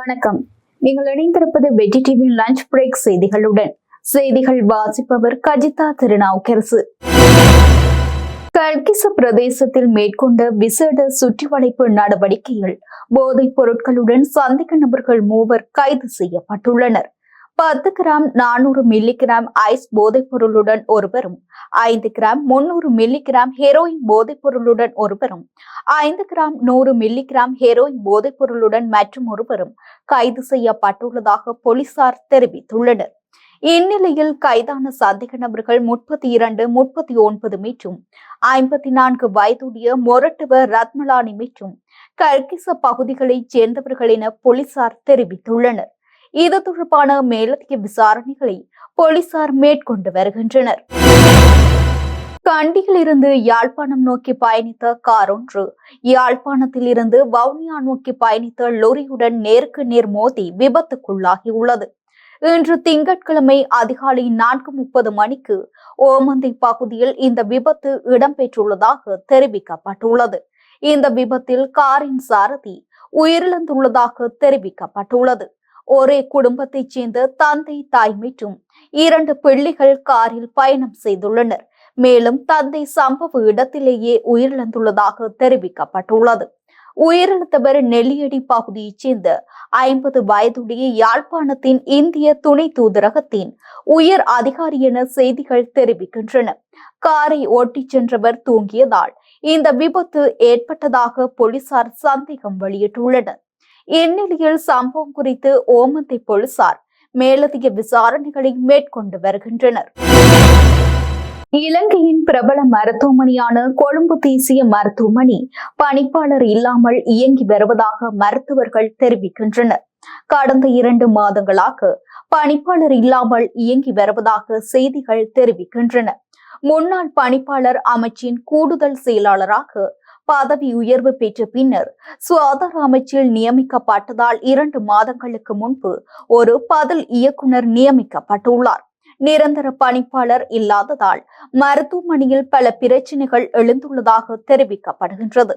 வணக்கம். நீங்கள் இணைந்திருப்பது வெற்றி டிவி லஞ்ச் பிரேக் செய்திகளுடன். செய்திகள் வாசிப்பவர் கஜிதா திருநாவுக்கரசு. கல்கிச பிரதேசத்தில் மேற்கொண்ட விசேட சுற்றிவளைப்பு நடவடிக்கையில் போதைப் பொருட்களுடன் சந்தேக நபர்கள் மூவர் கைது செய்யப்பட்டுள்ளனர். பத்து கிராம் நானூறு மில்லிகிராம் ஐஸ் போதைப் பொருளுடன் ஒருவரும் ஐந்து கிராம் முன்னூறு மில்லிகிராம் ஹெரோயின் போதைப் பொருளுடன் ஒருவரும் ஐந்து கிராம் நூறு மில்லிகிராம் ஹெரோயின் போதைப் பொருளுடன் மற்றும் ஒருவரும் கைது செய்யப்பட்டுள்ளதாக போலீசார் தெரிவித்துள்ளனர். இந்நிலையில் கைதான சந்தேக நபர்கள் முப்பத்தி இரண்டு முப்பத்தி ஒன்பது மற்றும் ஐம்பத்தி நான்கு வயதுடைய மொரட்டுவ ரத்மலானி மற்றும் கர்கிச பகுதிகளைச் சேர்ந்தவர்கள் என போலீசார் தெரிவித்துள்ளனர். இது தொடர்பான மேலதிக விசாரணைகளை போலீசார் மேற்கொண்டு வருகின்றனர். கண்டியிலிருந்து யாழ்ப்பாணம் நோக்கி பயணித்த கார் ஒன்று யாழ்ப்பாணத்தில் இருந்து வவுனியா நோக்கி பயணித்த லொரியுடன் நேருக்கு நேர் மோதி விபத்துக்குள்ளாகியுள்ளது. இன்று திங்கட்கிழமை அதிகாலை நான்கு முப்பது மணிக்கு ஓமந்தை பகுதியில் இந்த விபத்து இடம்பெற்றுள்ளதாக தெரிவிக்கப்பட்டுள்ளது. இந்த விபத்தில் காரின் சாரதி உயிரிழந்துள்ளதாக தெரிவிக்கப்பட்டுள்ளது. ஒரே குடும்பத்தைச் சேர்ந்த தந்தை தாய் மற்றும் இரண்டு பிள்ளைகள் காரில் பயணம் செய்துள்ளனர். மேலும் தந்தை சம்பவ இடத்திலேயே உயிரிழந்துள்ளதாக தெரிவிக்கப்பட்டுள்ளது. உயிரிழந்தவர் நெல்லியடி பகுதியைச் சேர்ந்த ஐம்பது வயதுடைய யாழ்ப்பாணத்தின் இந்திய துணை தூதரகத்தின் உயர் அதிகாரி என செய்திகள் தெரிவிக்கின்றன. காரை ஓட்டிச் சென்றவர் தூங்கியதால் இந்த விபத்து ஏற்பட்டதாக போலீசார் சந்தேகம் வெளியிட்டுள்ளனர். இந்நிலையில் சம்பவம் குறித்து ஓமந்தை போலீசார் மேலதிக விசாரணைகளை மேற்கொண்டு வருகின்றனர். இலங்கையின் பிரபல மருத்துவமனையான கொழும்பு தேசிய மருத்துவமனை பணிப்பாளர் இல்லாமல் இயங்கி வருவதாக மருத்துவர்கள் தெரிவிக்கின்றனர். கடந்த இரண்டு மாதங்களாக பணிப்பாளர் இல்லாமல் இயங்கி வருவதாக செய்திகள் தெரிவிக்கின்றன. முன்னாள் பணிப்பாளர் அமைச்சின் கூடுதல் செயலாளராக பதவி உயர்வு பெற்ற பின்னர் சுகாதார அமைச்சில் நியமிக்கப்பட்டதால் இரண்டு மாதங்களுக்கு முன்பு ஒரு பதில் இயக்குனர் நியமிக்கப்பட்டுள்ளார். நிரந்தர பணிப்பாளர் இல்லாததால் மருத்துவமனையில் பல பிரச்சனைகள் எழுந்துள்ளதாக தெரிவிக்கப்படுகின்றது.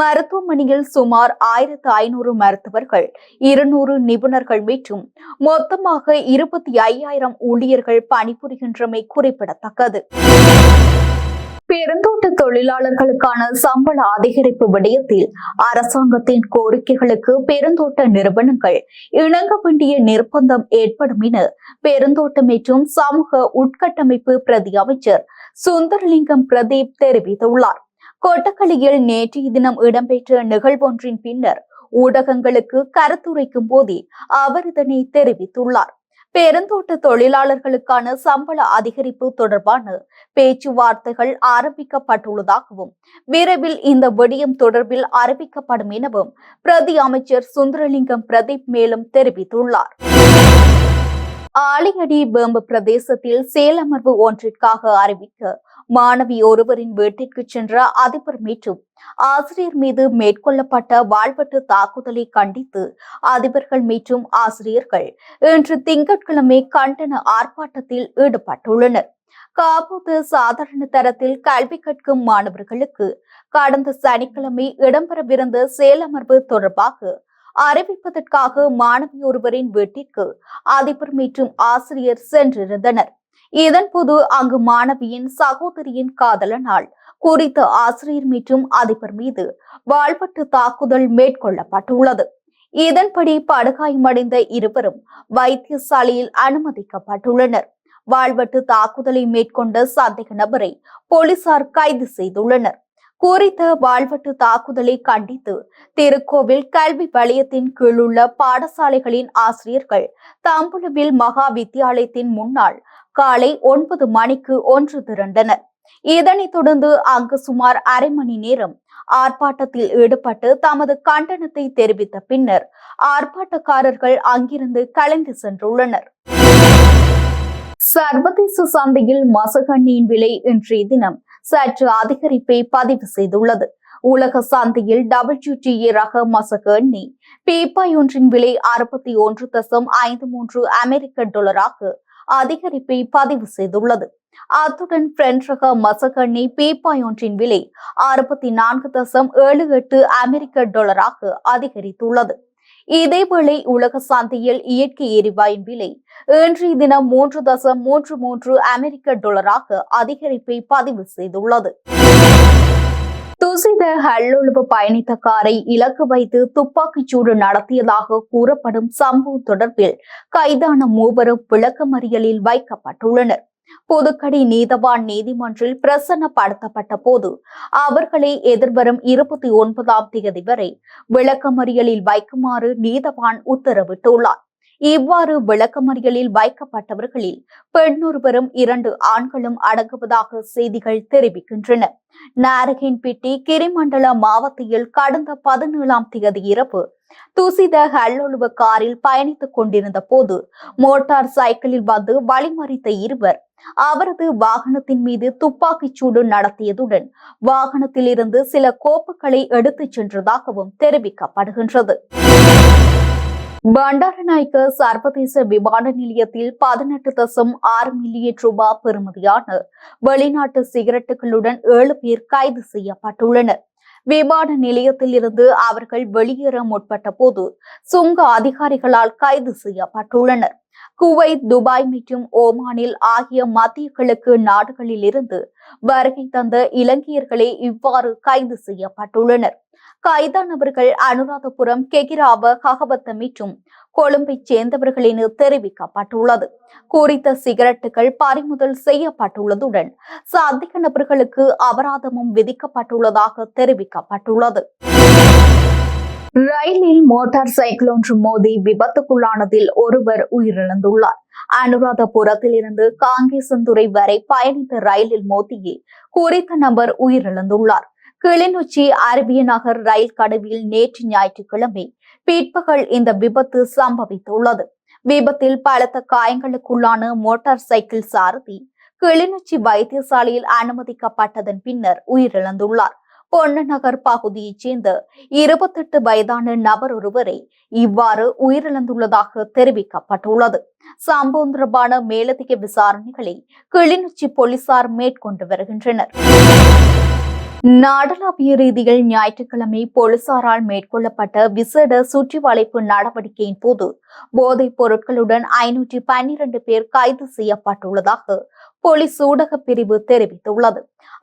மருத்துவமனையில் சுமார் ஆயிரத்து ஐநூறு மருத்துவர்கள் இருநூறு நிபுணர்கள் மற்றும் மொத்தமாக இருபத்தி ஐயாயிரம் ஊழியர்கள் பணிபுரிகின்றமை குறிப்பிடத்தக்கது. பெருந்தோட்ட தொழிலாளர்களுக்கான சம்பள அதிகரிப்பு விடயத்தில் அரசாங்கத்தின் கோரிக்கைகளுக்கு பெருந்தோட்ட நிறுவனங்கள் இணங்க வேண்டிய நிர்பந்தம் ஏற்படும் என பெருந்தோட்ட மற்றும் சமூக உட்கட்டமைப்பு பிரதி அமைச்சர் சுந்தரலிங்கம் பிரதீப் தெரிவித்துள்ளார். கொட்டக்கலியில் நேற்றைய தினம் இடம்பெற்ற நிகழ்வொன்றின் பின்னர் ஊடகங்களுக்கு கருத்துரைக்கும் போதே அவர் இதனை தெரிவித்துள்ளார். பெருந்தோட்ட தொழிலாளர்களுக்கான சம்பள அதிகரிப்பு தொடர்பான பேச்சுவார்த்தைகள் ஆரம்பிக்கப்பட்டுள்ளதாகவும் விரைவில் இந்த விடயம் தொடர்பில் அறிவிக்கப்படும் எனவும் பிரதி அமைச்சர் சுந்தரலிங்கம் பிரதீப் மேலும் தெரிவித்துள்ளார். ஆலியடி பேம்பு பிரதேசத்தில் செயலமர்வு ஒன்றிற்காக அறிவிக்க மாணவி ஒருவரின் வீட்டிற்கு சென்ற அதிபர் மற்றும் ஆசிரியர் மீது மேற்கொள்ளப்பட்ட வாழ்வெட்டு தாக்குதலை கண்டித்து அதிபர்கள் மற்றும் ஆசிரியர்கள் இன்று திங்கட்கிழமை கண்டன ஆர்ப்பாட்டத்தில் ஈடுபட்டுள்ளனர். காபூது சாதாரண தரத்தில் கல்வி கற்கும் மாணவர்களுக்கு கடந்த சனிக்கிழமை இடம்பெறவிருந்த செயலமர்வு தொடர்பாக அறிவிப்பதற்காக மாணவி ஒருவரின் வீட்டிற்கு அதிபர் மற்றும் ஆசிரியர் சென்றிருந்தனர். இதன்போது அங்கு மாணவியின் சகோதரியின் காதலனால் குறித்த ஆசிரியர் மற்றும் அதிபர் மீது வாழ்பட்டு தாக்குதல் மேற்கொள்ளப்பட்டுள்ளது. இதன்படி படுகாயமடைந்த இருவரும் வைத்தியசாலையில் அனுமதிக்கப்பட்டுள்ளனர். வாழ்வட்டு தாக்குதலை மேற்கொண்ட சந்தேக நபரை போலீசார் கைது செய்துள்ளனர். குறித்த வாழ்வட்டு தாக்குதலை கண்டித்து திருக்கோவில் கல்வி வலயத்தின் கீழுள்ள பாடசாலைகளின் ஆசிரியர்கள் தம்புளவில் மகா வித்தியாலயத்தின் முன்னால் காலை ஒன்பது மணிக்கு ஒன்று திரண்டனர். இதனைத் தொடர்ந்து அங்கு சுமார் அரை மணி நேரம் ஆர்ப்பாட்டத்தில் ஈடுபட்டு தமது கண்டனத்தை தெரிவித்த பின்னர் ஆர்ப்பாட்டக்காரர்கள் அங்கிருந்து கலைந்து சென்றுள்ளனர். சர்வதேச சந்தையில் மசகண்ணியின் விலை இன்றைய தினம் சற்று அதிகரிப்பை பதிவு செய்துள்ளது. உலக சந்தையில் டபிள்யூடிஏ ரக மசகண்ணி எண்ணெய் பீப்பாய் ஒன்றின் விலை அறுபத்தி ஒன்று தசம் ஐந்து மூன்று அமெரிக்க டாலராக அதிகரிப்பை பதிவு செய்துள்ளது. அத்துடன் பிரெஞ்ச் ரக மசகண்ணி பீப்பாய் ஒன்றின் விலை அறுபத்தி நான்கு தசம் ஏழு எட்டு அமெரிக்க டாலராக அதிகரித்துள்ளது. இதேவேளை உலக சந்தையில் இயற்கை எரிவாயின் விலை இன்றைய தினம் மூன்று தசம் மூன்று மூன்று அமெரிக்க டாலராக அதிகரிப்பை பதிவு செய்துள்ளது. துசித ஹல்லொழுவு பயணித்த காரை இலக்கு வைத்து துப்பாக்கிச் சூடு நடத்தியதாக கூறப்படும் சம்பவம் தொடர்பில் கைதான மூவரும் விளக்கமறியலில் வைக்கப்பட்டுள்ளனர். புதுக்கடி நீதவான் நீதிமன்றில் பிரசன்னப்படுத்தப்பட்ட போது அவர்களை எதிர்வரும் இருபத்தி ஒன்பதாம் தேதி வரை விளக்கமறியலில் வைக்குமாறு நீதவான் உத்தரவிட்டுள்ளார். இவ்வாறு விளக்கமறியலில் வைக்கப்பட்டவர்களில் பெண்ணொருவரும் இரண்டு ஆண்களும் அடங்குவதாக செய்திகள் தெரிவிக்கின்றன. நாரகின்பிட்டி கிரிமண்டல மாவட்டத்தில் கடந்த பதினேழாம் தேதி இரவு துசித ஹல்லொழுவ காரில் பயணித்துக் கொண்டிருந்த போது மோட்டார் சைக்கிளில் வந்து வழிமறித்த இருவர் அவரது வாகனத்தின் மீது துப்பாக்கிச் சூடு நடத்தியதுடன் வாகனத்தில் இருந்து சில கோப்புகளை எடுத்துச் சென்றதாகவும் தெரிவிக்கப்படுகின்றது. பண்டாரநாயக்க சர்வதேச விமான நிலையத்தில் பதினெட்டு தசம் ஆறு மில்லியன் ரூபாய் பெறுமதியான வெளிநாட்டு சிகரெட்டுகளுடன் ஏழு பேர் கைது செய்யப்பட்டுள்ளனர். விமான நிலையத்தில் இருந்து அவர்கள் வெளியேற முற்பட்ட போது சுங்க அதிகாரிகளால் கைது செய்யப்பட்டுள்ளனர். குவைத் துபாய் மற்றும் ஓமானில் ஆகிய மத்திய கிழக்கு நாடுகளில் இருந்து வருகை தந்த இலங்கையர்களே இவ்வாறு கைது செய்யப்பட்டுள்ளனர். கைதானவர்கள் அனுராதபுரம் கெகிராவ ககபத்த மற்றும் கொழும்பை சேர்ந்தவர்கள் என தெரிவிக்கப்பட்டுள்ளது. குறித்த சிகரெட்டுகள் பறிமுதல் செய்யப்பட்டுள்ளதுடன் சந்தேக நபர்களுக்கு அபராதமும் விதிக்கப்பட்டுள்ளதாக தெரிவிக்கப்பட்டுள்ளது. ரயிலில் மோட்டார் சைக்கிள் ஒன்று மோதி விபத்துக்குள்ளானதில் ஒருவர் உயிரிழந்துள்ளார். அனுராதபுரத்தில் இருந்து காங்கேசந்துறை வரை பயணித்த ரயிலில் மோதியே குறித்த நபர் உயிரிழந்துள்ளார். கிளிநொச்சி அரபிய நகர் ரயில் கடுவில் நேற்று ஞாயிற்றுக்கிழமை பிற்பகல் இந்த விபத்து சம்பவித்துள்ளது. விபத்தில் பலத்த காயங்களுக்குள்ளான மோட்டார் சைக்கிள் சாரதி கிளிநொச்சி வைத்தியசாலையில் அனுமதிக்கப்பட்டதன் பின்னர் உயிரிழந்துள்ளார். பொன்னநகர் பகுதியைச் சேர்ந்த இருபத்தெட்டு வயதான நபர் ஒருவரை இவ்வாறு உயிரிழந்துள்ளதாக தெரிவிக்கப்பட்டுள்ளது. சம்பவம் தொடர்பான மேலதிக விசாரணைகளை கிளிநொச்சி போலீசார் மேற்கொண்டு வருகின்றனர். நாடளாவிய ரீதியில் ஞாயிற்றுக்கிழமை போலீசாரால் மேற்கொள்ளப்பட்ட விசேட சுற்றி வளைப்பு நடவடிக்கையின் போது போதைப் பொருட்களுடன் ஐநூற்றி பன்னிரண்டு பேர் கைது செய்யப்பட்டுள்ளதாக போலீஸ் ஊடக பிரிவு தெரிவித்துள்ளது.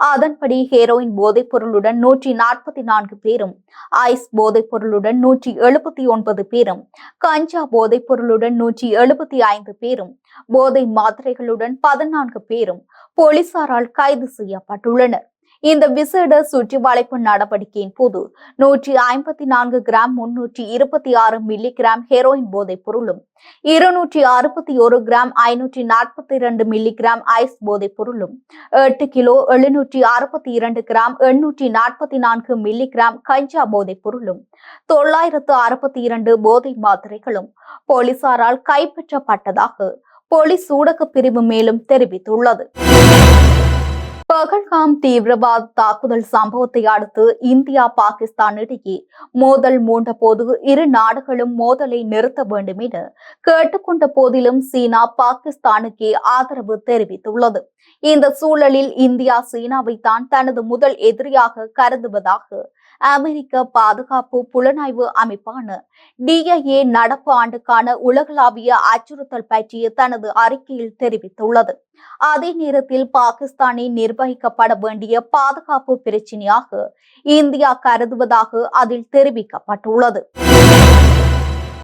அதன்படி ஹெரோயின் போதைப் பொருளுடன் நூற்றி நாற்பத்தி நான்கு பேரும் ஐஸ் போதைப் பொருளுடன் நூற்றி எழுபத்தி ஒன்பது பேரும் கஞ்சா போதைப் பொருளுடன் நூற்றி எழுபத்தி ஐந்து பேரும் போதை மாத்திரைகளுடன் பதினான்கு பேரும் போலீசாரால் கைது செய்யப்பட்டுள்ளனர். இந்த விசேட சுற்றி வளைப்பு நடவடிக்கையின் போது நூற்றி ஐம்பத்தி நான்கு கிராம் முன்னூற்றி இருபத்தி ஆறு மில்லி கிராம் ஹெரோயின் போதைப் பொருளும் இருநூற்றி அறுபத்தி ஒரு கிராம் ஐநூற்றி நாற்பத்தி இரண்டு மில்லி கிராம் ஐஸ் போதைப் பொருளும் எட்டு கிலோ எழுநூற்றி அறுபத்தி இரண்டு கிராம் எண்ணூற்றி நாற்பத்தி நான்கு மில்லி கிராம் கஞ்சா போதைப் பொருளும் தொள்ளாயிரத்து அறுபத்தி இரண்டு போதை மாத்திரைகளும் போலீசாரால் கைப்பற்றப்பட்டதாக போலீஸ் ஊடக பிரிவு மேலும் தெரிவித்துள்ளது. பகல்காம் தீவிரவாத தாக்குதல் சம்பவத்தை அடுத்து இந்தியா பாகிஸ்தான் இடையே மோதல் மூண்ட போது இரு நாடுகளும் மோதலை நிறுத்த வேண்டும் என கேட்டுக்கொண்ட போதிலும் சீனா பாகிஸ்தானுக்கே ஆதரவு தெரிவித்துள்ளது. இந்த சூழலில் இந்தியா சீனாவை தான் தனது முதல் எதிரியாக கருதுவதாக அமெரிக்க பாதுகாப்பு புலனாய்வு அமைப்பான டிஐஏ நடப்பு ஆண்டுக்கான உலகளாவிய அச்சுறுத்தல் பற்றி தனது அறிக்கையில் தெரிவித்துள்ளது. அதே நேரத்தில் பாகிஸ்தானை நிர்வகிக்கப்பட வேண்டிய பாதுகாப்பு பிரச்சினையாக இந்தியா கருதுவதாக அதில் தெரிவிக்கப்பட்டுள்ளது.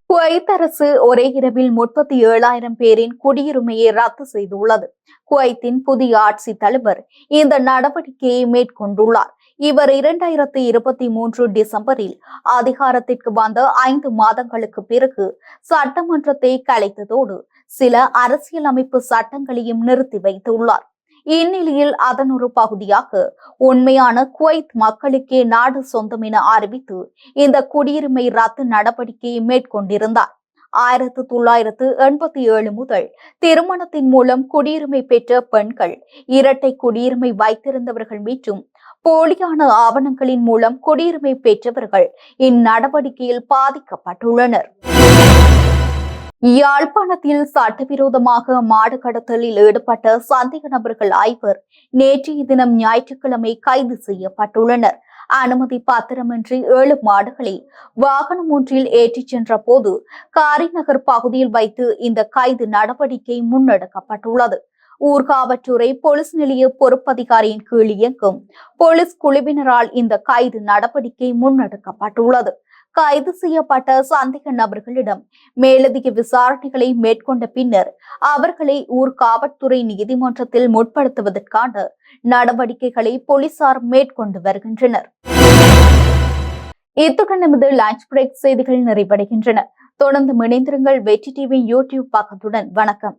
குவைத் அரசு ஒரே இரவில் முப்பத்தி ஏழாயிரம் பேரின் குடியுரிமையை ரத்து செய்துள்ளது. குவைத்தின் புதிய ஆட்சி தலைவர் இந்த நடவடிக்கையை மேற்கொண்டுள்ளார். இவர் இரண்டாயிரத்தி இருபத்தி மூன்று டிசம்பரில் அதிகாரத்திற்கு வந்த ஐந்து மாதங்களுக்கு பிறகு சட்டமன்றத்தை கலைத்ததோடு சில அரசியலமைப்பு சட்டங்களையும் நிறுத்தி வைத்துள்ளார். இந்நிலையில் அதன் ஒரு பகுதியாக உண்மையான குவைத் மக்களுக்கே நாடு சொந்தம் என அறிவித்து இந்த குடியுரிமை ரத்து நடவடிக்கையை மேற்கொண்டிருந்தார். ஆயிரத்து தொள்ளாயிரத்து எண்பத்தி ஏழு முதல் திருமணத்தின் மூலம் குடியுரிமை பெற்ற பெண்கள் இரட்டை குடியுரிமை வைத்திருந்தவர்கள் மற்றும் போலியான ஆவணங்களின் மூலம் குடியுரிமை பெற்றவர்கள் இந்நடவடிக்கையில் பாதிக்கப்பட்டுள்ளனர். யாழ்ப்பாணத்தில் சட்டவிரோதமாக மாடு கடத்தலில் ஈடுபட்ட சந்தேக நபர்கள் ஐவர் நேற்றைய தினம் ஞாயிற்றுக்கிழமை கைது செய்யப்பட்டுள்ளனர். அனுமதி பத்திரமின்றி ஏழு மாடுகளை வாகனம் ஒன்றில் ஏற்றிச் சென்ற போது காரிநகர் பகுதியில் வைத்து இந்த கைது நடவடிக்கை முன்னெடுக்கப்பட்டுள்ளது. ஊர்காவற்றுறை போலீஸ் நிலைய பொறுப்பதிகாரியின் கீழ் இயங்கும். போலீஸ் குழுவினரால் இந்த கைது நடவடிக்கை முன்னெடுக்கப்பட்டுள்ளது. கைது செய்யப்பட்ட சந்தேக நபர்களிடம் மேலதிக விசாரணைகளை மேற்கொண்ட பின்னர் அவர்களை ஊர்காவற்துறை நீதிமன்றத்தில் முற்படுத்துவதற்கான நடவடிக்கைகளை போலீசார் மேற்கொண்டு வருகின்றனர். இத்துடன் நமது லஞ்ச் பிரேக் செய்திகள் நிறைவடைகின்றன. தொடர்ந்து இணைந்திருங்கள். வெற்றி டிவி யூடியூப் பக்கத்துடன். வணக்கம்.